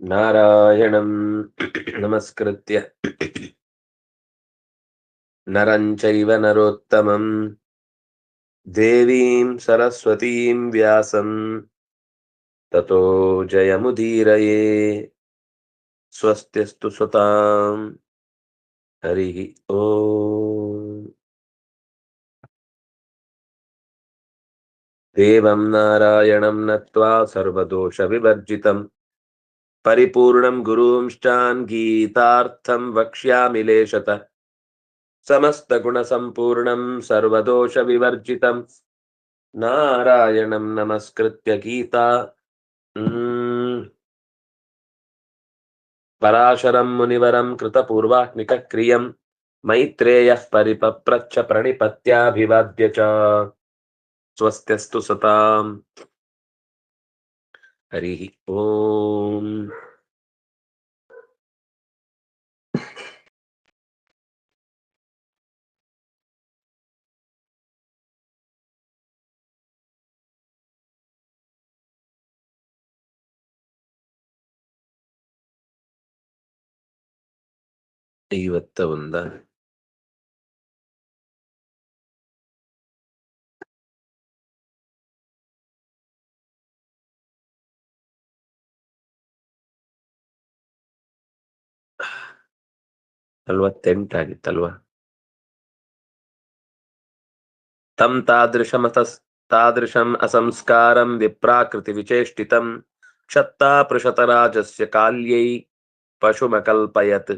नारायणं नमस्कृत्य। नरं चैव सरस्वतीं व्यासं। ततो जयमुदीरये। स्वस्त्यस्तु स्वतां। हरिः ॐ देवं नारायणं नत्वा सर्वदोषविवर्जितं परिपूर्णं गुरूंश्चान् वक्ष्यामि लेशत। समस्तगुणसम्पूर्णं सर्वदोषविवर्जितं नारायणं नमस्कृत्य गीता। पराशरं मुनिवरं कृतपूर्वाह्निकक्रियं मैत्रेयः परिपप्रच्छ प्रणिपत्याभिवाद्य च ಸ್ವಸ್ತ್ಯಸ್ತು ಸತಾಂ ಹರಿ ಓಂ ಇವತ್ತ ಒಂದ ನಲ್ವತ್ತೆಂಟಾಗಿತ್ತಲ್ವ ತಂ ತಾದೃಶಮತಾದೃಶಂ ಅಸಂಸ್ಕಾರಂ ವಿಪ್ರಾಕೃತಿ ವಿಚೇಷ್ಟಿತಂ ಕ್ಷತ್ತಾಪೃಷತರಾಜಸ್ಯ ಕಾಲ್ಯೈ ಪಶುಮಕಲ್ಪಯತ್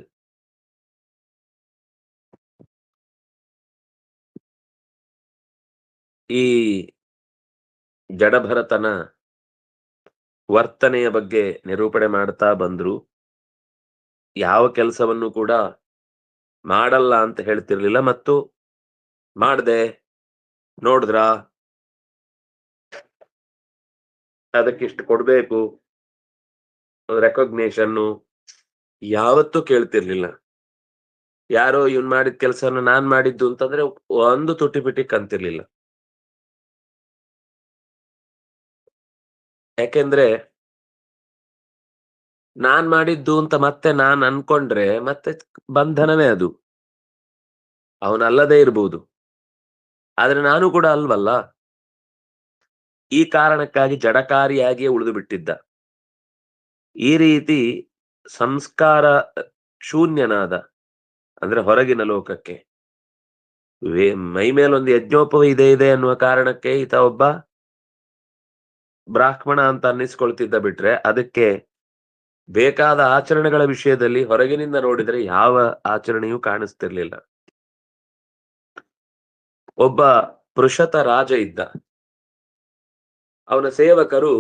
ಈ ಜಡಭರತನ ವರ್ತನೆಯ ಬಗ್ಗೆ ನಿರೂಪಣೆ ಮಾಡ್ತಾ ಬಂದ್ರು. ಯಾವ ಕೆಲಸವನ್ನು ಕೂಡ ಮಾಡಲ್ಲ ಅಂತ ಹೇಳ್ತಿರ್ಲಿಲ್ಲ ಮತ್ತು ಮಾಡ್ದೆ. ನೋಡಿದ್ರ? ಅದಕ್ಕಿಷ್ಟು ಕೊಡ್ಬೇಕು. ರೆಕಗ್ನೇಷನ್ನು ಯಾವತ್ತೂ ಕೇಳ್ತಿರ್ಲಿಲ್ಲ. ಯಾರೋ ಇವ್ನ್ ಮಾಡಿದ ಕೆಲಸನ ನಾನ್ ಮಾಡಿದ್ದು ಅಂತಂದ್ರೆ ಒಂದು ತುಟಿ ಬಿಟ್ಟಿ ಕಂತಿರ್ಲಿಲ್ಲ. ಯಾಕೆಂದ್ರೆ ನಾನ್ ಮಾಡಿದ್ದು ಅಂತ ಮತ್ತೆ ನಾನ್ ಅನ್ಕೊಂಡ್ರೆ ಮತ್ತೆ ಬಂಧನವೇ ಅದು. ಅವನಲ್ಲದೇ ಇರ್ಬೋದು. ಆದ್ರೆ ನಾನು ಕೂಡ ಅಲ್ವಲ್ಲ. ಈ ಕಾರಣಕ್ಕಾಗಿ ಜಡಕಾರಿಯಾಗಿಯೇ ಉಳಿದು ಬಿಟ್ಟಿದ್ದ. ಈ ರೀತಿ ಸಂಸ್ಕಾರ ಶೂನ್ಯನಾದ, ಅಂದ್ರೆ ಹೊರಗಿನ ಲೋಕಕ್ಕೆ. ಮೈ ಮೇಲೊಂದು ಯಜ್ಞೋಪವ ಇದೆ ಇದೆ ಅನ್ನುವ ಕಾರಣಕ್ಕೆ ಈತ ಒಬ್ಬ ಬ್ರಾಹ್ಮಣ ಅಂತ ಅನ್ನಿಸ್ಕೊಳ್ತಿದ್ದ ಬಿಟ್ರೆ ಅದಕ್ಕೆ ಬೇಕಾದ ಆಚರಣೆಗಳ ವಿಷಯದಲ್ಲಿ ಹೊರಗಿನಿಂದ ನೋಡಿದರೆ ಯಾವ ಆಚರಣೆಯೂ ಕಾಣಿಸ್ತಿರ್ಲಿಲ್ಲ. ಒಬ್ಬ ಪೃಷತ ರಾಜ ಇದ್ದ. ಅವನ ಸೇವಕರು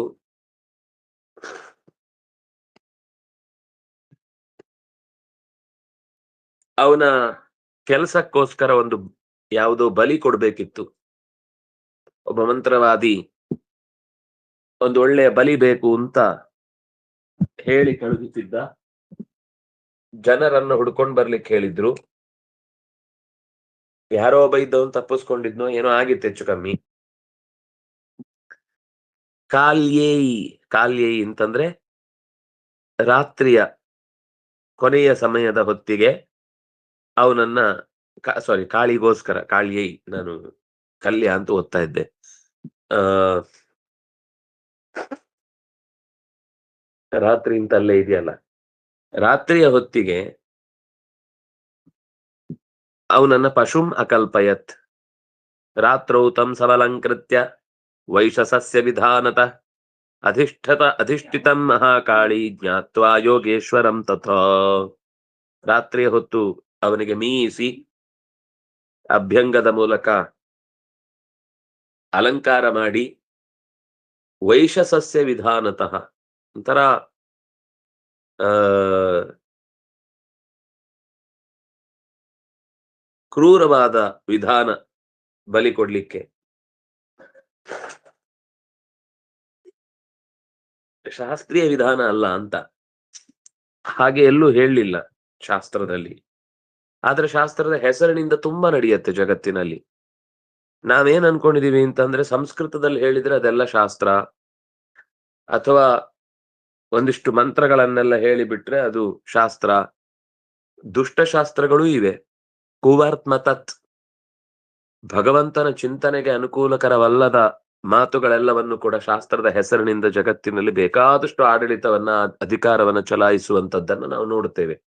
ಅವನ ಕೆಲಸಕ್ಕೋಸ್ಕರ ಒಂದು ಯಾವುದೋ ಬಲಿ ಕೊಡಬೇಕಿತ್ತು. ಒಬ್ಬ ಮಂತ್ರವಾದಿ, ಒಂದು ಒಳ್ಳೆಯ ಬಲಿ ಬೇಕು ಅಂತ ಹೇಳಿ ಕಳುಹಿಸಿದ್ದ. ಜನರನ್ನು ಹುಡ್ಕೊಂಡ್ ಬರ್ಲಿಕ್ಕೆ ಹೇಳಿದ್ರು. ಯಾರೋ ಒಬ್ಬ ಇದ್ದವನು ತಪ್ಪಿಸ್ಕೊಂಡಿದ್ನೋ ಏನೋ ಆಗಿತ್ತು ಹೆಚ್ಚು ಕಮ್ಮಿ. ಕಾಲ್ಯೇಯಿ ಕಾಲ್ಯೇಯಿ ಅಂತಂದ್ರೆ ರಾತ್ರಿಯ ಕೊನೆಯ ಸಮಯದ ಹೊತ್ತಿಗೆ ಅವನನ್ನ ಸಾರಿ ಕಾಳಿಗೋಸ್ಕರ ಕಾಳಿಯೈ ನಾನು ಕಲ್ಯ ಅಂತ ಓದ್ತಾ ಇದ್ದೆ. ಆ ರಾತ್ರಿ ಅಂತ ಅಲ್ಲೇ ಇದೆಯಲ್ಲ? ರಾತ್ರಿಯ ಹೊತ್ತಿಗೆ ಅವನನ್ನ ಪಶುಂ ಅಕಲ್ಪಯತ್. ರಾತ್ರೌ ತಂ ಸಬಲಂಕೃತ್ಯ ವೈಶಸಸ್ಯ ವಿಧಾನತ. ಅಧಿಷ್ಠತ ಅಧಿಷ್ಠಿತಂ ಮಹಾಕಾಳಿ ಜ್ಞಾತ್ವಾ ಯೋಗೇಶ್ವರಂ ತಥೋ. ರಾತ್ರಿಯ ಹೊತ್ತು ಅವನಿಗೆ ಮೀಸಿ ಅಭ್ಯಂಗದ ಮೂಲಕ ಅಲಂಕಾರ ಮಾಡಿ ವೈಶಸಸ್ಯ ವಿಧಾನತಃ ಒಂಥರ ಕ್ರೂರವಾದ ವಿಧಾನ ಬಲಿ ಕೊಡ್ಲಿಕ್ಕೆ. ಶಾಸ್ತ್ರೀಯ ವಿಧಾನ ಅಲ್ಲ ಅಂತ. ಹಾಗೆ ಎಲ್ಲೂ ಹೇಳಲಿಲ್ಲ ಶಾಸ್ತ್ರದಲ್ಲಿ. ಆದ್ರೆ ಶಾಸ್ತ್ರದ ಹೆಸರಿನಿಂದ ತುಂಬಾ ನಡೆಯುತ್ತೆ ಜಗತ್ತಿನಲ್ಲಿ. ನಾವೇನ್ ಅನ್ಕೊಂಡಿದೀವಿ ಅಂತಂದ್ರೆ ಸಂಸ್ಕೃತದಲ್ಲಿ ಹೇಳಿದ್ರೆ ಅದೆಲ್ಲ ಶಾಸ್ತ್ರ. ಅಥವಾ ಒಂದಿಷ್ಟು ಮಂತ್ರಗಳನ್ನೆಲ್ಲ ಹೇಳಿಬಿಟ್ರೆ ಅದು ಶಾಸ್ತ್ರ. ದುಷ್ಟಶಾಸ್ತ್ರಗಳೂ ಇವೆ. ಕುವರ್ತ್ಮ ತತ್. ಭಗವಂತನ ಚಿಂತನೆಗೆ ಅನುಕೂಲಕರವಲ್ಲದ ಮಾತುಗಳೆಲ್ಲವನ್ನು ಕೂಡ ಶಾಸ್ತ್ರದ ಹೆಸರಿನಿಂದ ಜಗತ್ತಿನಲ್ಲಿ ಬೇಕಾದಷ್ಟು ಆಡಳಿತವನ್ನ, ಅಧಿಕಾರವನ್ನ ಚಲಾಯಿಸುವಂತದ್ದನ್ನು ನಾವು ನೋಡುತ್ತೇವೆ.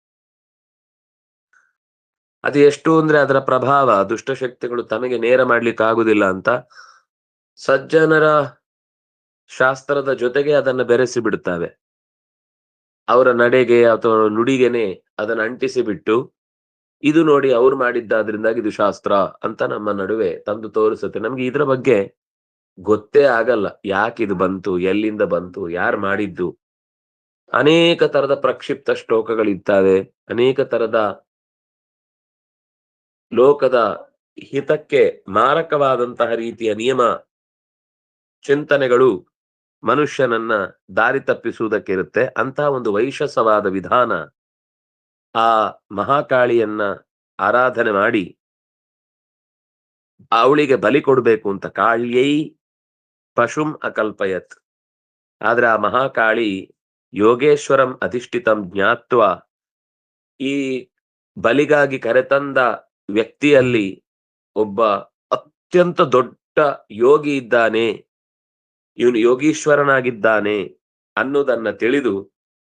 ಅದು ಎಷ್ಟು ಅಂದ್ರೆ ಅದರ ಪ್ರಭಾವ, ದುಷ್ಟಶಕ್ತಿಗಳು ತಮಗೆ ನೇರ ಮಾಡ್ಲಿಕ್ಕೆ ಆಗುದಿಲ್ಲ ಅಂತ ಸಜ್ಜನರ ಶಾಸ್ತ್ರದ ಜೊತೆಗೆ ಅದನ್ನ ಬೆರೆಸಿ ಬಿಡುತ್ತವೆ ಅವರ ನಡೆಗೆ ಅಥವಾ ನುಡಿಗೆನೆ ಅದನ್ನ ಅಂಟಿಸಿ ಬಿಟ್ಟು ಇದು ನೋಡಿ ಅವ್ರು ಮಾಡಿದ್ದಾದ್ರಿಂದಾಗಿ ಇದು ಶಾಸ್ತ್ರ ಅಂತ ನಮ್ಮ ನಡುವೆ ತಂದು ತೋರಿಸುತ್ತೆ. ನಮ್ಗೆ ಇದ್ರ ಬಗ್ಗೆ ಗೊತ್ತೇ ಆಗಲ್ಲ. ಯಾಕೆ ಇದು ಬಂತು, ಎಲ್ಲಿಂದ ಬಂತು, ಯಾರು ಮಾಡಿದ್ದು? ಅನೇಕ ತರದ ಪ್ರಕ್ಷಿಪ್ತ ಶ್ಲೋಕಗಳಿದ್ದಾವೆ. ಅನೇಕ ತರದ ಲೋಕದ ಹಿತಕ್ಕೆ ಮಾರಕವಾದಂತಹ ರೀತಿಯ ನಿಯಮ ಚಿಂತನೆಗಳು ಮನುಷ್ಯನನ್ನ ದಾರಿ ತಪ್ಪಿಸುವುದಕ್ಕಿರುತ್ತೆ. ಅಂತಹ ಒಂದು ವೈಶಸವಾದ ವಿಧಾನ ಆ ಮಹಾಕಾಳಿಯನ್ನ ಆರಾಧನೆ ಮಾಡಿ ಅವಳಿಗೆ ಬಲಿ ಕೊಡಬೇಕು ಅಂತ ಕಾಳ್ಯೈ ಪಶುಂ ಅಕಲ್ಪಯತ್. ಆದ್ರೆ ಆ ಮಹಾಕಾಳಿ ಯೋಗೇಶ್ವರಂ ಅಧಿಷ್ಠಿತಂ ಜ್ಞಾತ್ವ ಈ ಬಲಿಗಾಗಿ ಕರೆತಂದ ವ್ಯಕ್ತಿಯಲ್ಲಿ ಒಬ್ಬ ಅತ್ಯಂತ ದೊಡ್ಡ ಯೋಗಿ ಇದ್ದಾನೆ. ಇವನು ಯೋಗೀಶ್ವರನಾಗಿದ್ದಾನೆ ಅನ್ನೋದನ್ನ ತಿಳಿದು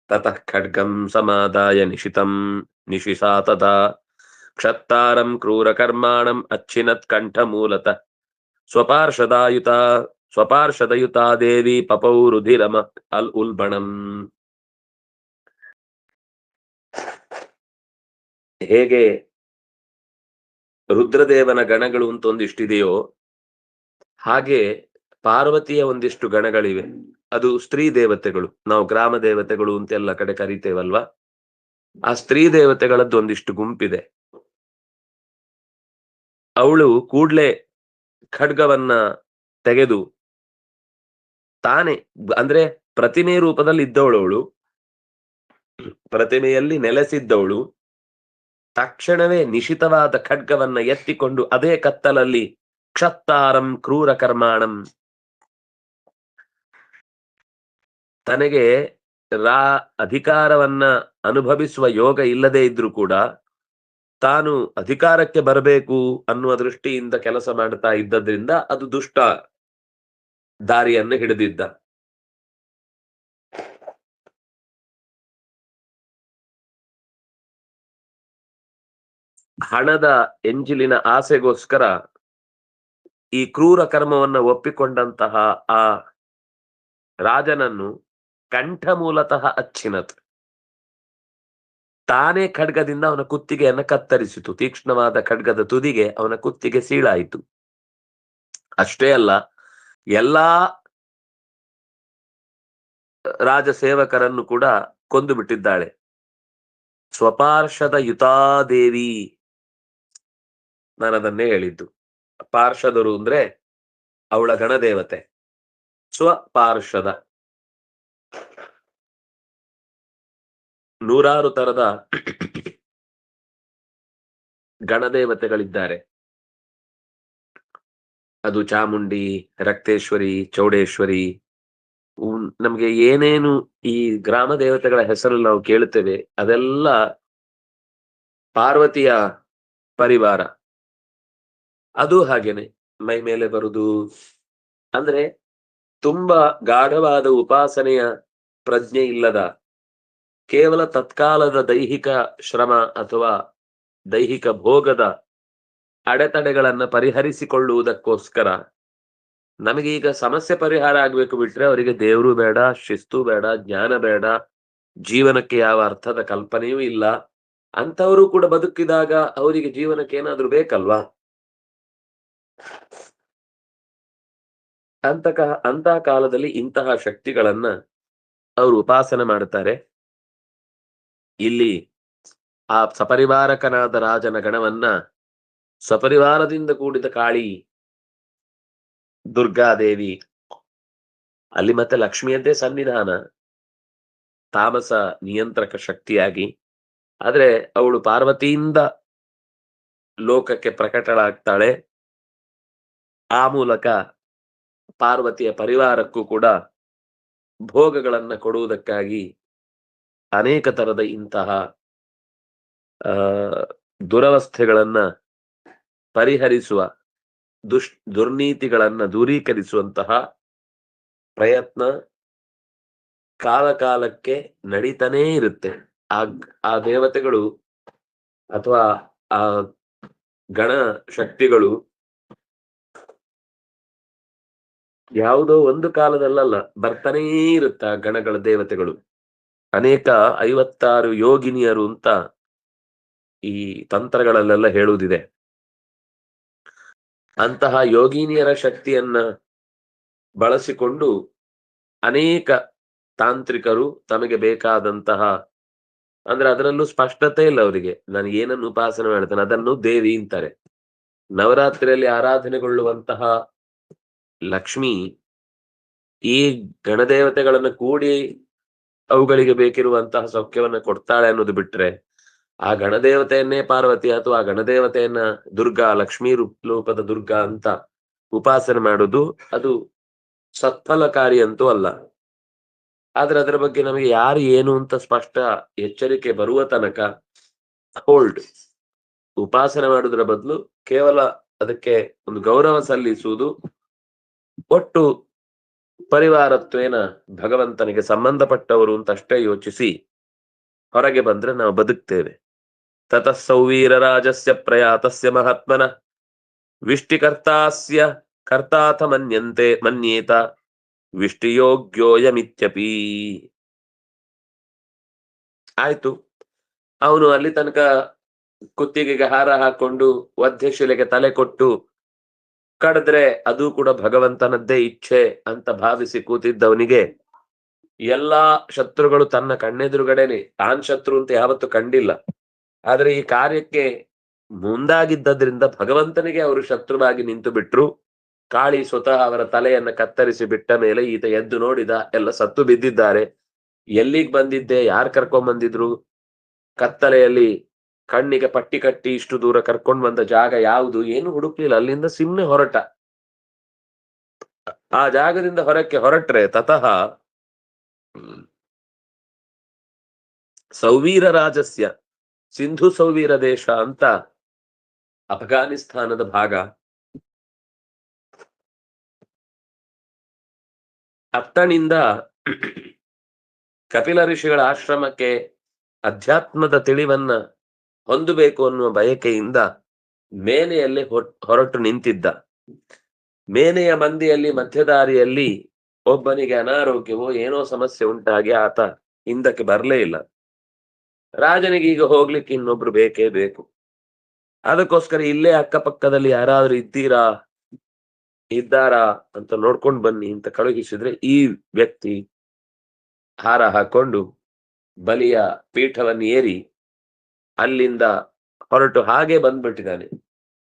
ತತಃ ಖಡ್ಗಂ ಸಮಾದಾಯ ನಿಶಿತಂ ನಿಶಿಸಾತದ ಕ್ಷತ್ತಾರಂ ಕ್ರೂರ ಕರ್ಮಾಣಂ ಅಚ್ಚಿನತ್ ಕಂಠ ಮೂಲತ. ಸ್ವಪಾರ್ಷದಾಯುತ, ಸ್ವಪಾರ್ಷದಯುತಾ ದೇವಿ ಪಪೌ ರುಧಿರಮ ಅಲ್ ಉಲ್ಬಣಂ. ಹೇಗೆ ರುದ್ರದೇವನ ಗಣಗಳು ಅಂತ ಒಂದಿಷ್ಟಿದೆಯೋ ಹಾಗೆ ಪಾರ್ವತಿಯ ಒಂದಿಷ್ಟು ಗಣಗಳಿವೆ. ಅದು ಸ್ತ್ರೀ ದೇವತೆಗಳು. ನಾವು ಗ್ರಾಮ ದೇವತೆಗಳು ಅಂತೆಲ್ಲ ಕಡೆ ಕರಿತೇವಲ್ವಾ? ಆ ಸ್ತ್ರೀ ದೇವತೆಗಳದ್ದು ಒಂದಿಷ್ಟು ಗುಂಪಿದೆ. ಅವಳು ಕೂಡ್ಲೆ ಖಡ್ಗವನ್ನ ತೆಗೆದು ತಾನೇ ಅಂದ್ರೆ ಪ್ರತಿಮೆ ರೂಪದಲ್ಲಿ ಇದ್ದವಳು ಅವಳು. ಪ್ರತಿಮೆಯಲ್ಲಿ ನೆಲೆಸಿದ್ದವಳು. ತಕ್ಷಣವೇ ನಿಶಿತವಾದ ಖಡ್ಗವನ್ನ ಎತ್ತಿಕೊಂಡು ಅದೇ ಕತ್ತಲಲ್ಲಿ ಕ್ಷತ್ತಾರಂ ಕ್ರೂರ ಕರ್ಮಾಣಂ ತನಗೆ ರಾ ಅಧಿಕಾರವನ್ನ ಅನುಭವಿಸುವ ಯೋಗ ಇಲ್ಲದೆ ಇದ್ರೂ ಕೂಡ ತಾನು ಅಧಿಕಾರಕ್ಕೆ ಬರಬೇಕು ಅನ್ನುವ ದೃಷ್ಟಿಯಿಂದ ಕೆಲಸ ಮಾಡ್ತಾ ಇದ್ದದ್ರಿಂದ ಅದು ದುಷ್ಟ ದಾರಿಯನ್ನು ಹಿಡಿದಿದ್ದ. ಹಣದ ಎಂಜಿಲಿನ ಆಸೆಗೋಸ್ಕರ ಈ ಕ್ರೂರ ಕರ್ಮವನ್ನ ಒಪ್ಪಿಕೊಂಡಂತಹ ಆ ರಾಜನನ್ನು ಕಂಠ ಮೂಲತಃ ಅಚ್ಚಿನತ್ ತಾನೇ ಖಡ್ಗದಿಂದ ಅವನ ಕುತ್ತಿಗೆಯನ್ನ ಕತ್ತರಿಸಿತು. ತೀಕ್ಷ್ಣವಾದ ಖಡ್ಗದ ತುದಿಗೆ ಅವನ ಕುತ್ತಿಗೆ ಸೀಳಾಯಿತು. ಅಷ್ಟೇ ಅಲ್ಲ, ಎಲ್ಲಾ ರಾಜ ಸೇವಕರನ್ನು ಕೂಡ ಕೊಂದು ಬಿಟ್ಟಿದ್ದಾಳೆ. ಸ್ವಪಾರ್ಷದ ಯುತಾದೇವಿ ನಾನು ಅದನ್ನೇ ಹೇಳಿದ್ದು. ಪಾರ್ಷದರು ಅಂದ್ರೆ ಅವಳ ಗಣದೇವತೆ ಸ್ವಪಾರ್ಷದ. ನೂರಾರು ತರದ ಗಣದೇವತೆಗಳಿದ್ದಾರೆ. ಅದು ಚಾಮುಂಡಿ, ರಕ್ತೇಶ್ವರಿ, ಚೌಡೇಶ್ವರಿ. ನಮಗೆ ಏನೇನು ಈ ಗ್ರಾಮ ದೇವತೆಗಳ ಹೆಸರು ನಾವು ಕೇಳುತ್ತೇವೆ, ಅದೆಲ್ಲ ಪಾರ್ವತಿಯ ಪರಿವಾರ. ಅದು ಹಾಗೇನೆ, ಮೈ ಮೇಲೆ ಬರುದು. ಅಂದ್ರೆ ತುಂಬಾ ಗಾಢವಾದ ಉಪಾಸನೆಯ ಪ್ರಜ್ಞೆ ಇಲ್ಲದ ಕೇವಲ ತತ್ಕಾಲದ ದೈಹಿಕ ಶ್ರಮ ಅಥವಾ ದೈಹಿಕ ಭೋಗದ ಅಡೆತಡೆಗಳನ್ನ ಪರಿಹರಿಸಿಕೊಳ್ಳುವುದಕ್ಕೋಸ್ಕರ ನಮಗೆ ಈಗ ಸಮಸ್ಯೆ ಪರಿಹಾರ ಆಗ್ಬೇಕು ಬಿಟ್ರೆ ಅವರಿಗೆ ದೇವರು ಬೇಡ, ಶಿಸ್ತು ಬೇಡ, ಜ್ಞಾನ ಬೇಡ, ಜೀವನಕ್ಕೆ ಯಾವ ಅರ್ಥದ ಕಲ್ಪನೆಯೂ ಇಲ್ಲ. ಅಂತವರು ಕೂಡ ಬದುಕಿದಾಗ ಅವರಿಗೆ ಜೀವನಕ್ಕೆ ಏನಾದ್ರೂ ಬೇಕಲ್ವಾ? ಅಂತಕ ಅಂತಹ ಕಾಲದಲ್ಲಿ ಇಂತಹ ಶಕ್ತಿಗಳನ್ನ ಅವರು ಉಪಾಸನೆ ಮಾಡುತ್ತಾರೆ ಇಲ್ಲಿ ಆ ಸಪರಿವಾರಕನಾದ ರಾಜನ ಗಣವನ್ನ ಸಪರಿವಾರದಿಂದ ಕೂಡಿದ ಕಾಳಿ ದುರ್ಗಾದೇವಿ. ಅಲ್ಲಿ ಮತ್ತೆ ಲಕ್ಷ್ಮಿಯದ್ದೇ ಸನ್ನಿಧಾನ, ತಾಮಸ ನಿಯಂತ್ರಕ ಶಕ್ತಿಯಾಗಿ. ಆದ್ರೆ ಅವಳು ಪಾರ್ವತಿಯಿಂದ ಲೋಕಕ್ಕೆ ಪ್ರಕಟಳಾಗ್ತಾಳೆ. ಆ ಮೂಲಕ ಪಾರ್ವತಿಯ ಪರಿವಾರಕ್ಕೂ ಕೂಡ ಭೋಗಗಳನ್ನ ಕೊಡುವುದಕ್ಕಾಗಿ ಅನೇಕ ತರದ ಇಂತಹ, ಆ, ದುರವಸ್ಥೆಗಳನ್ನ ಪರಿಹರಿಸುವ, ದುಷ್, ದುರ್ನೀತಿಗಳನ್ನ ದೂರೀಕರಿಸುವಂತಹ ಪ್ರಯತ್ನ ಕಾಲಕಾಲಕ್ಕೆ ನಡೀತಾನೇ ಇರುತ್ತೆ. ಆ ಆ ದೇವತೆಗಳು ಅಥವಾ ಆ ಗಣ ಶಕ್ತಿಗಳು ಯಾವುದೋ ಒಂದು ಕಾಲದಲ್ಲಲ್ಲ, ಬರ್ತಾನೇ ಇರುತ್ತ ಗಣಗಳ ದೇವತೆಗಳು. ಅನೇಕ ಐವತ್ತಾರು ಯೋಗಿನಿಯರು ಅಂತ ಈ ತಂತ್ರಗಳಲ್ಲೆಲ್ಲ ಹೇಳುವುದಿದೆ. ಅಂತಹ ಯೋಗಿನಿಯರ ಶಕ್ತಿಯನ್ನ ಬಳಸಿಕೊಂಡು ಅನೇಕ ತಾಂತ್ರಿಕರು ತಮಗೆ ಬೇಕಾದಂತಹ, ಅಂದ್ರೆ ಅದರಲ್ಲೂ ಸ್ಪಷ್ಟತೆ ಇಲ್ಲ ಅವರಿಗೆ. ನಾನು ಏನನ್ನು ಉಪಾಸನೆ ಮಾಡ್ತೇನೆ ಅದನ್ನು ದೇವಿ ಅಂತಾರೆ. ನವರಾತ್ರಿಯಲ್ಲಿ ಆರಾಧನೆಗೊಳ್ಳುವಂತಹ ಲಕ್ಷ್ಮಿ ಈ ಗಣದೇವತೆಗಳನ್ನು ಕೂಡಿ ಅವುಗಳಿಗೆ ಬೇಕಿರುವಂತಹ ಸೌಖ್ಯವನ್ನ ಕೊಡ್ತಾಳೆ ಅನ್ನೋದು ಬಿಟ್ರೆ ಆ ಗಣದೇವತೆಯನ್ನೇ ಪಾರ್ವತಿ ಅಥವಾ ಆ ಗಣದೇವತೆಯನ್ನ ದುರ್ಗಾ, ಲಕ್ಷ್ಮೀ ರೂಪ್ ರೂಪದ ದುರ್ಗಾ ಅಂತ ಉಪಾಸನೆ ಮಾಡುದು ಅದು ಸತ್ಫಲಕಾರಿ ಅಂತೂ ಅಲ್ಲ. ಆದ್ರೆ ಅದರ ಬಗ್ಗೆ ನಮಗೆ ಯಾರು ಏನು ಅಂತ ಸ್ಪಷ್ಟ ಎಚ್ಚರಿಕೆ ಬರುವ ತನಕ ಹೋಲ್ಡ್ ಉಪಾಸನೆ ಮಾಡುದ್ರ ಬದಲು ಕೇವಲ ಅದಕ್ಕೆ ಒಂದು ಗೌರವ ಸಲ್ಲಿಸುವುದು ಒಟ್ಟು ಪರಿವಾರತ್ವೇನ ಭಗವಂತನಿಗೆ ಸಂಬಂಧಪಟ್ಟವರು ಅಂತ ಅಷ್ಟೇ ಯೋಚಿಸಿ ಹೊರಗೆ ಬಂದ್ರೆ ನಾವು ಬದುಕ್ತೇವೆ. ತತಃ ಸೌವೀರ ರಾಜಸ್ಯ ಪ್ರಯಾತಸ್ಯ ಮಹಾತ್ಮನ. ವಿಷ್ಟಿಕರ್ತಾಸ್ಯ ಕರ್ತಾಥ ಮನ್ಯಂತೆ ಮನ್ಯೇತ ವಿಷ್ಟಿಯೋಗ್ಯೋಯಮಿತ್ಯಪಿ. ಆಯ್ತು. ಅವನು ಅಲ್ಲಿ ತನಕ ಕುತ್ತಿಗೆಗೆ ಹಾರ ಹಾಕೊಂಡು ವಧ್ಯಶಿಲೆಗೆ ತಲೆ ಕೊಟ್ಟು ಕಡಿದ್ರೆ ಅದು ಕೂಡ ಭಗವಂತನದ್ದೇ ಇಚ್ಛೆ ಅಂತ ಭಾವಿಸಿ ಕೂತಿದ್ದವನಿಗೆ ಎಲ್ಲಾ ಶತ್ರುಗಳು ತನ್ನ ಕಣ್ಣೆದುರುಗಡೆನೆ. ತಾನ್ ಶತ್ರು ಅಂತ ಯಾವತ್ತು ಕಂಡಿಲ್ಲ. ಆದ್ರೆ ಈ ಕಾರ್ಯಕ್ಕೆ ಮುಂದಾಗಿದ್ದರಿಂದ ಭಗವಂತನಿಗೆ ಅವರು ಶತ್ರುವಾಗಿ ನಿಂತು ಬಿಟ್ರು ಕಾಳಿ ಸ್ವತಃ ಅವರ ತಲೆಯನ್ನ ಕತ್ತರಿಸಿ ಬಿಟ್ಟ ಮೇಲೆ ಈತ ಎದ್ದು ನೋಡಿದ ಎಲ್ಲ ಸತ್ತು ಬಿದ್ದಿದ್ದಾರೆ. ಎಲ್ಲಿಗ್ ಬಂದಿದ್ದೆ? ಯಾರ್ ಕರ್ಕೊಂಡ್ ಬಂದಿದ್ರು ಕತ್ತಲೆಯಲ್ಲಿ ಕಣ್ಣಿಗೆ ಪಟ್ಟಿ ಕಟ್ಟಿ ಇಷ್ಟು ದೂರ ಕರ್ಕೊಂಡ್ ಬಂದ ಜಾಗ ಯಾವುದು ಏನು ಹುಡುಕ್ಲಿಲ್ಲ. ಅಲ್ಲಿಂದ ಸಿಮ್ನೆ ಹೊರಟ. ಆ ಜಾಗದಿಂದ ಹೊರಕ್ಕೆ ಹೊರಟ್ರೆ ತತಃ ಸೌವೀರ ರಾಜಸ್ಯ, ಸಿಂಧು ಸೌವೀರ ದೇಶ ಅಂತ ಅಫ್ಘಾನಿಸ್ತಾನದ ಭಾಗ. ಅತ್ತನಿಂದ ಕಪಿಲ ಋಷಿಗಳ ಆಶ್ರಮಕ್ಕೆ ಅಧ್ಯಾತ್ಮದ ತಿಳಿವನ್ನ ಹೊಂದಬೇಕು ಅನ್ನುವ ಬಯಕೆಯಿಂದ ಮೇನೆಯಲ್ಲಿ ಹೊರಟು ನಿಂತಿದ್ದ. ಮೇನೆಯ ಮಂದಿಯಲ್ಲಿ, ಮಧ್ಯದಾರಿಯಲ್ಲಿ ಒಬ್ಬನಿಗೆ ಅನಾರೋಗ್ಯವೋ ಏನೋ ಸಮಸ್ಯೆ ಉಂಟಾಗಿ ಆತ ಹಿಂದಕ್ಕೆ ಬರಲೇ ಇಲ್ಲ. ರಾಜನಿಗೆ ಈಗ ಹೋಗ್ಲಿಕ್ಕೆ ಇನ್ನೊಬ್ರು ಬೇಕೇ ಬೇಕು. ಅದಕ್ಕೋಸ್ಕರ ಇಲ್ಲೇ ಅಕ್ಕಪಕ್ಕದಲ್ಲಿ ಯಾರಾದ್ರೂ ಇದ್ದೀರಾ, ಇದ್ದಾರಾ ಅಂತ ನೋಡ್ಕೊಂಡು ಬನ್ನಿ ಅಂತ ಕಳುಹಿಸಿದ್ರೆ ಈ ವ್ಯಕ್ತಿ ಹಾರ ಹಾಕೊಂಡು ಬಲಿಯ ಪೀಠವನ್ನು ಏರಿ ಅಲ್ಲಿಂದ ಹೊರಟು ಹಾಗೆ ಬಂದ್ಬಿಟ್ಟಿದ್ದಾನೆ.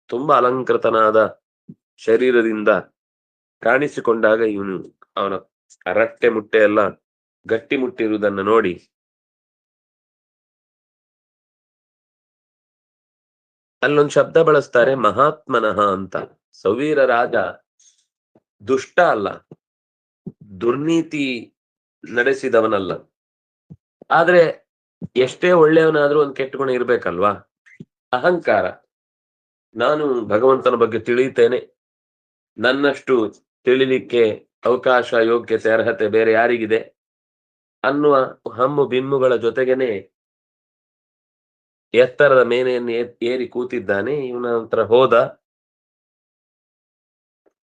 ತುಂಬಾ ಅಲಂಕೃತನಾದ ಶರೀರದಿಂದ ಕಾಣಿಸಿಕೊಂಡಾಗ ಇವನು ಅವನ ರಟ್ಟೆ ಮುಟ್ಟೆ ಎಲ್ಲ ಗಟ್ಟಿ ಮುಟ್ಟಿರುವುದನ್ನು ನೋಡಿ. ಅಲ್ಲೊಂದು ಶಬ್ದ ಬಳಸ್ತಾರೆ ಮಹಾತ್ಮನಃ ಅಂತ. ಸವೀರ ರಾಜ ದುಷ್ಟ ಅಲ್ಲ. ದುರ್ನೀತಿ ನಡೆಸಿದವನಲ್ಲ. ಆದ್ರೆ ಎಷ್ಟೇ ಒಳ್ಳೆಯವನಾದ್ರೂ ಒಂದು ಕೆಟ್ಟ ಗುಣ ಇರ್ಬೇಕಲ್ವಾ? ಅಹಂಕಾರ. ನಾನು ಭಗವಂತನ ಬಗ್ಗೆ ತಿಳಿಯುತ್ತೇನೆ. ನನ್ನಷ್ಟು ತಿಳಿಲಿಕ್ಕೆ ಅವಕಾಶ, ಯೋಗ್ಯತೆ, ಅರ್ಹತೆ ಬೇರೆ ಯಾರಿಗಿದೆ? ಅನ್ನುವ ಹಮ್ಮು ಬಿಮ್ಮುಗಳ ಜೊತೆಗೇನೆ ಎತ್ತರದ ಮೇನೆಯನ್ನು ಏರಿ ಕೂತಿದ್ದಾನೆ. ಇವನ ನಂತರ ಹೋದ,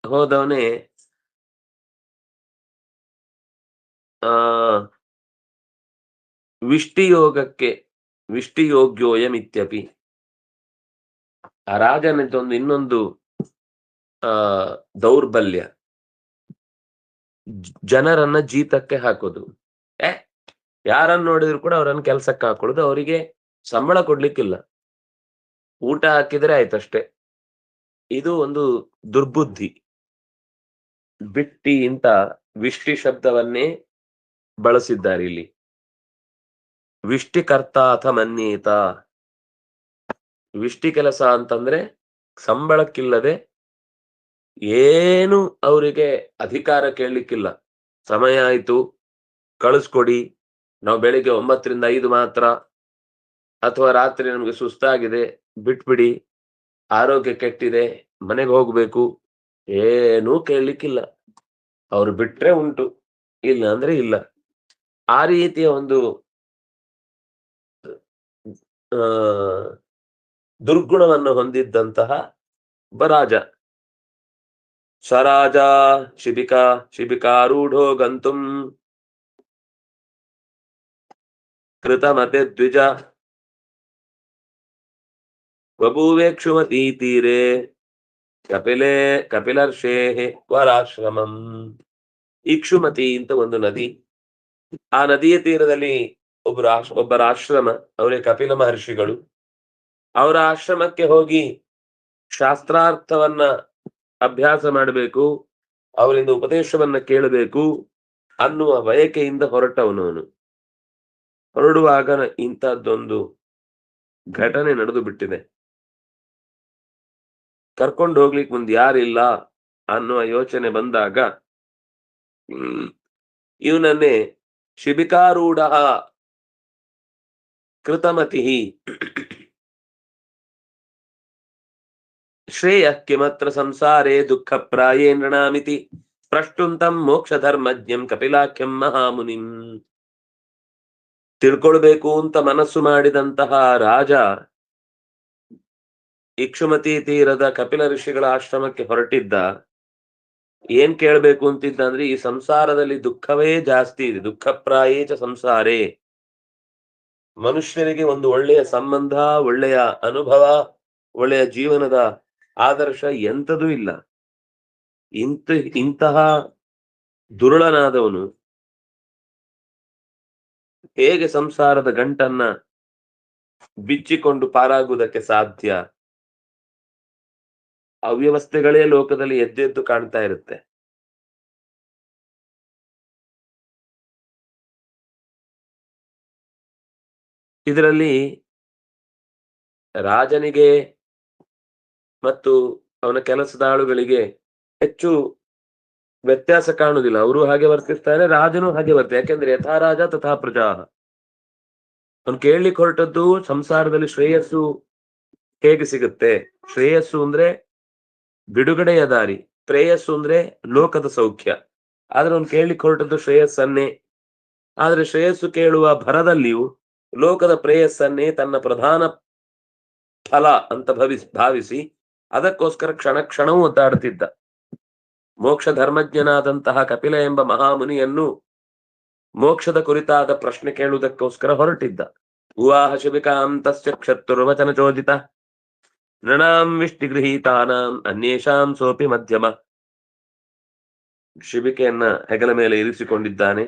ಹೋದವನೇ, ಆ ವಿಷ್ಟಿಯೋಗಕ್ಕೆ ವಿಷ್ಟಿಯೋಗ್ಯೋಯಮಿತ್ಯಪಿ ಆ ರಾಜನದೊಂದು ಇನ್ನೊಂದು, ಆ, ದೌರ್ಬಲ್ಯ. ಜನರನ್ನ ಜೀತಕ್ಕೆ ಹಾಕೋದು. ಏ, ಯಾರನ್ನ ನೋಡಿದ್ರು ಕೂಡ ಅವರನ್ನು ಕೆಲ್ಸಕ್ಕೆ ಹಾಕೊಳ್ಳೋದು, ಅವರಿಗೆ ಸಂಬಳ ಕೊಡ್ಲಿಕ್ಕಿಲ್ಲ. ಊಟ ಹಾಕಿದ್ರೆ ಆಯ್ತಷ್ಟೇ ಇದು ಒಂದು ದುರ್ಬುದ್ಧಿ. ಬಿಟ್ಟಿ ಇಂತ ವಿಷ್ಟಿ ಶಬ್ದವನ್ನೇ ಬಳಸಿದ್ದಾರೆ ಇಲ್ಲಿ. ವಿಷ್ಟಿಕರ್ತ ಅಥ ಮನ್ನೀತ. ವಿಷ್ಟಿ ಕೆಲಸ ಅಂತಂದ್ರೆ ಸಂಬಳಕ್ಕಿಲ್ಲದೆ ಏನು ಅವರಿಗೆ ಅಧಿಕಾರ ಕೇಳಲಿಕ್ಕಿಲ್ಲ. ಸಮಯ ಆಯ್ತು, ಕಳಿಸ್ಕೊಡಿ, ನಾವು ಬೆಳಿಗ್ಗೆ ಒಂಬತ್ತರಿಂದ ಐದು ಮಾತ್ರ, ಅಥವಾ ರಾತ್ರಿ ನಮಗೆ ಸುಸ್ತಾಗಿದೆ, ಬಿಟ್ಬಿಡಿ, ಆರೋಗ್ಯ ಕೆಟ್ಟಿದೆ, ಮನೆಗೆ ಹೋಗ್ಬೇಕು, ಏನೂ ಕೇಳಲಿಕ್ಕಿಲ್ಲ. ಅವ್ರು ಬಿಟ್ರೆ ಉಂಟು ಇಲ್ಲ ಅಂದ್ರೆ ಇಲ್ಲ. ಆ ರೀತಿಯ ಒಂದು ದುರ್ಗುಣವನ್ನು ಹೊಂದಿದ್ದಂತಹ ಬರಾಜ. ಸರಾಜ ಶಿಬಿಕಾ ಶಿಬಿಕಾರೂಢೋ ಗಂತುಂ. ಕೃತಮತೆ ದ್ವಿಜ. ಬಭೂವೇಕ್ಷುಮತೀ ತೀರೆ. ಕಪಿಲೆ ಕಪಿಲರ್ಷೇಹೆ ವರಾಶ್ರಮಂ. ಇಕ್ಷುಮತಿ ಅಂತ ಒಂದು ನದಿ. ಆ ನದಿಯ ತೀರದಲ್ಲಿ ಒಬ್ಬರು ಆಶ್, ಒಬ್ಬರ ಆಶ್ರಮ, ಅವರೇ ಕಪಿಲ ಮಹರ್ಷಿಗಳು. ಅವರ ಆಶ್ರಮಕ್ಕೆ ಹೋಗಿ ಶಾಸ್ತ್ರಾರ್ಥವನ್ನ ಅಭ್ಯಾಸ ಮಾಡಬೇಕು, ಅವರಿಂದ ಉಪದೇಶವನ್ನ ಕೇಳಬೇಕು ಅನ್ನುವ ಬಯಕೆಯಿಂದ ಹೊರಟವನವನು ಹೊರಡುವಾಗ ಇಂಥದ್ದೊಂದು ಘಟನೆ ನಡೆದು ಬಿಟ್ಟಿದೆ. ಕರ್ಕೊಂಡು ಹೋಗ್ಲಿಕ್ಕೆ ಮುಂದೆ ಯಾರಿಲ್ಲ ಅನ್ನುವ ಯೋಚನೆ ಬಂದಾಗ ಇವನನ್ನೇ ಶಿಬಿಕಾರೂಢ ಕೃತಮತಿ ಶ್ರೇಯ ಕಿಮತ್ರ ಸಂಸಾರೇ ದುಃಖ ಪ್ರಾಯೇ ನೃಣಾಮಿತಿ ಪ್ರಷ್ಟುಂತಂ ಮೋಕ್ಷ ಧರ್ಮಜ್ಞಂ ಕಪಿಲಾಖ್ಯಂ ಮಹಾಮುನಿಂ ತಿಳ್ಕೊಳ್ಬೇಕು ಅಂತ ಮನಸ್ಸು ಮಾಡಿದಂತಹ ರಾಜ। ಇಕ್ಷುಮತಿ ತೀರದ ಕಪಿಲ ಋಷಿಗಳ ಆಶ್ರಮಕ್ಕೆ ಹೊರಟಿದ್ದ। ಏನ್ ಕೇಳ್ಬೇಕು ಅಂತಿದ್ದ ಅಂದ್ರೆ ಈ ಸಂಸಾರದಲ್ಲಿ ದುಃಖವೇ ಜಾಸ್ತಿ ಇದೆ ಚ ಸಂಸಾರೇ। ಮನುಷ್ಯರಿಗೆ ಒಂದು ಒಳ್ಳೆಯ ಸಂಬಂಧ, ಒಳ್ಳೆಯ ಅನುಭವ, ಒಳ್ಳೆಯ ಜೀವನದ ಆದರ್ಶ ಎಂಥದೂ ಇಲ್ಲ. ಇಂತ ಇಂತಹ ದುರುಳನಾದವನು ಹೇಗೆ ಸಂಸಾರದ ಗಂಟನ್ನ ಬಿಚ್ಚಿಕೊಂಡು ಪಾರಾಗುವುದಕ್ಕೆ ಸಾಧ್ಯ? ಅವ್ಯವಸ್ಥೆಗಳೇ ಲೋಕದಲ್ಲಿ ಎದ್ದೆದ್ದು ಕಾಣ್ತಾ ಇರುತ್ತೆ. ಇದರಲ್ಲಿ ರಾಜನಿಗೆ ಮತ್ತು ಅವನ ಕೆಲಸದ ಆಳುಗಳಿಗೆ ಹೆಚ್ಚು ವ್ಯತ್ಯಾಸ ಕಾಣುವುದಿಲ್ಲ. ಅವರು ಹಾಗೆ ವರ್ತಿಸ್ತಾರೆ, ರಾಜನು ಹಾಗೆ ವರ್ತ, ಯಾಕೆಂದ್ರೆ ಯಥಾ ರಾಜ ತಥಾ ಪ್ರಜಾ. ಅವನು ಕೇಳಲಿಕ್ಕೆ ಹೊರಟದ್ದು ಸಂಸಾರದಲ್ಲಿ ಶ್ರೇಯಸ್ಸು ಹೇಗೆ ಸಿಗುತ್ತೆ? ಶ್ರೇಯಸ್ಸು ಅಂದ್ರೆ ಬಿಡುಗಡೆಯ ದಾರಿ, ಪ್ರೇಯಸ್ಸು ಅಂದ್ರೆ ಲೋಕದ ಸೌಖ್ಯ. ಆದ್ರೆ ಅವ್ನು ಕೇಳಲಿಕ್ಕೆ ಹೊರಟದ್ದು ಶ್ರೇಯಸ್ಸನ್ನೇ. ಆದ್ರೆ ಶ್ರೇಯಸ್ಸು ಕೇಳುವ ಭರದಲ್ಲಿಯೂ ಲೋಕದ ಪ್ರೇಯಸ್ಸನ್ನೇ ತನ್ನ ಪ್ರಧಾನ ಫಲ ಅಂತ ಭವಿಸಿ ಭಾವಿಸಿ ಅದಕ್ಕೋಸ್ಕರ ಕ್ಷಣ ಕ್ಷಣವೂ ಒದ್ದಾಡುತ್ತಿದ್ದ ಮೋಕ್ಷ ಧರ್ಮಜ್ಞನಾದಂತಹ ಕಪಿಲ ಎಂಬ ಮಹಾಮುನಿಯನ್ನು ಮೋಕ್ಷದ ಕುರಿತಾದ ಪ್ರಶ್ನೆ ಕೇಳುವುದಕ್ಕೋಸ್ಕರ ಹೊರಟಿದ್ದ. ಉವಾಹ ಶಿಬಿಕಾಂತಸ್ಯ ತಸ್ಯ ಕ್ಷತ್ತುರ್ವಚನ ಚೋದಿತ. ನೃಣಾಂ ವಿಷ್ಟಿಗೃಹೀತಾನಾಂ ಅನ್ಯೇಷಾಂ ಸೋಪಿ ಮಧ್ಯಮ. ಶಿಬಿಕೆಯನ್ನ ಹೆಗಲ ಮೇಲೆ ಇರಿಸಿಕೊಂಡಿದ್ದಾನೆ.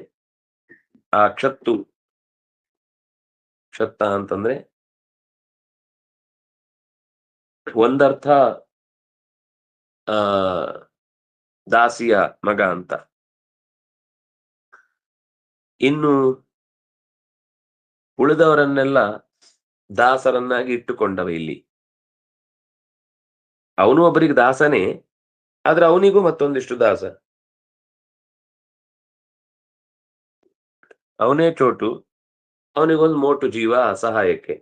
ಆ ಕ್ಷತ್ತು ಕ್ಷತ್ತ ಅಂತಂದ್ರೆ ಒಂದರ್ಥ, ಆ, ದಾಸಿಯ ಮಗ ಅಂತ. ಇನ್ನು ಉಳಿದವರನ್ನೆಲ್ಲ ದಾಸರನ್ನಾಗಿ ಇಟ್ಟುಕೊಂಡವ ಇಲ್ಲಿ. ಅವನು ಒಬ್ಬರಿಗೆ ದಾಸನೇ, ಆದ್ರೆ ಅವನಿಗೂ ಮತ್ತೊಂದಿಷ್ಟು ದಾಸ. ಅವನೇ ಚೋಟು. ಅವನಿಗೊಂದು ಮೋಟು ಜೀವ ಸಹಾಯಕ್ಕೆ.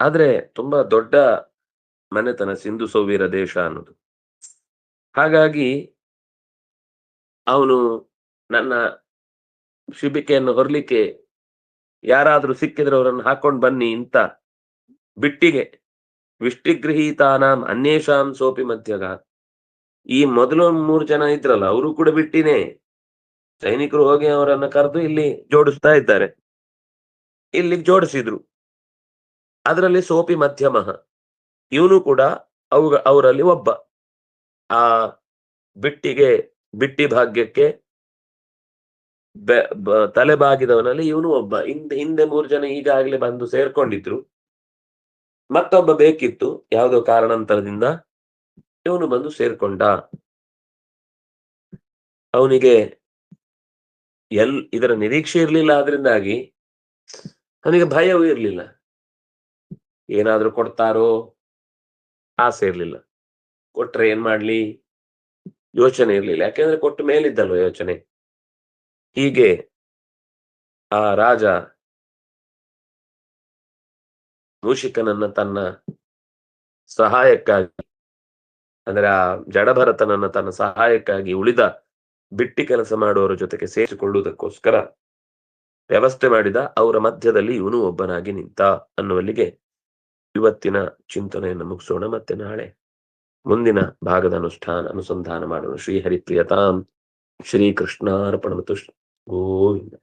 ಆದ್ರೆ ತುಂಬಾ ದೊಡ್ಡ ಮನೆತನ ಸಿಂಧು ಸೌವೀರ ದೇಶ ಅನ್ನೋದು. ಹಾಗಾಗಿ ಅವನು ನನ್ನ ಶಿಬಿಕೆಯನ್ನು ಹೊರಲಿಕ್ಕೆ ಯಾರಾದ್ರೂ ಸಿಕ್ಕಿದ್ರೆ ಅವರನ್ನು ಹಾಕೊಂಡು ಬನ್ನಿ ಇಂತ ಬಿಟ್ಟಿಗೆ. ವಿಷ್ಟಿಗೃಹೀತಾನಾಂ ಅನ್ಯೇಷಾಂ ಸೋಪಿ ಮಧ್ಯಗ ಈ ಮೊದಲು ಮೂರು ಜನ ಇದ್ರಲ್ಲ, ಅವರು ಕೂಡ ಬಿಟ್ಟಿನೇ. ಸೈನಿಕರು ಹೋಗಿ ಅವರನ್ನ ಕರೆದು ಇಲ್ಲಿ ಜೋಡಿಸ್ತಾ ಇದ್ದಾರೆ. ಇಲ್ಲಿ ಜೋಡಿಸಿದ್ರು. ಅದರಲ್ಲಿ ಸೋಪಿ ಮಧ್ಯಮ ಇವನು ಕೂಡ ಅವು ಅವರಲ್ಲಿ ಒಬ್ಬ. ಆ ಬಿಟ್ಟಿಗೆ, ಬಿಟ್ಟಿ ಭಾಗ್ಯಕ್ಕೆ ತಲೆ ಬಾಗಿದವನಲ್ಲಿ ಇವನು ಒಬ್ಬ. ಹಿಂದೆ ಹಿಂದೆ ಮೂರು ಜನ ಈಗಾಗಲೇ ಬಂದು ಸೇರ್ಕೊಂಡಿದ್ರು. ಮತ್ತೊಬ್ಬ ಬೇಕಿತ್ತು ಯಾವುದೋ ಕಾರಣಾಂತರದಿಂದ. ಇವನು ಬಂದು ಸೇರ್ಕೊಂಡ. ಅವನಿಗೆ ಎಲ್, ಇದರ ನಿರೀಕ್ಷೆ ಇರ್ಲಿಲ್ಲ ಆದ್ರಿಂದಾಗಿ ಅವನಿಗೆ ಭಯವೂ ಇರ್ಲಿಲ್ಲ. ಏನಾದ್ರೂ ಕೊಡ್ತಾರೋ ಆಸೆ ಇರ್ಲಿಲ್ಲ ಕೊಟ್ರೆ ಏನ್ ಮಾಡ್ಲಿ? ಯೋಚನೆ ಇರ್ಲಿಲ್ಲ. ಯಾಕೆಂದ್ರೆ ಕೊಟ್ಟ ಮೇಲಿದ್ದಲ್ವ ಯೋಚನೆ. ಹೀಗೆ ಆ ರಾಜ ಮೂಷಿಕನನ್ನ ತನ್ನ ಸಹಾಯಕ್ಕಾಗಿ ಅಂದ್ರೆ ಆ ಜಡಭರತನನ್ನ ತನ್ನ ಸಹಾಯಕ್ಕಾಗಿ ಉಳಿದ ಬಿಟ್ಟಿ ಕೆಲಸ ಮಾಡುವವರ ಜೊತೆಗೆ ಸೇರಿಸಿಕೊಳ್ಳುವುದಕ್ಕೋಸ್ಕರ ವ್ಯವಸ್ಥೆ ಮಾಡಿದ ಅವರ ಮಧ್ಯದಲ್ಲಿ ಇವನು ಒಬ್ಬನಾಗಿ ನಿಂತ ಅನ್ನುವಲ್ಲಿಗೆ ಇವತ್ತಿನ ಚಿಂತನೆಯನ್ನು ಮುಗಿಸೋಣ. ಮತ್ತೆ ನಾಳೆ ಮುಂದಿನ ಭಾಗದ ಅನುಷ್ಠಾನ ಅನುಸಂಧಾನ ಮಾಡೋಣ. ಶ್ರೀ ಹರಿಪ್ರಿಯತಾಂ ಶ್ರೀ ಕೃಷ್ಣಾರ್ಪಣಮತು ಗೋವಿಂದ.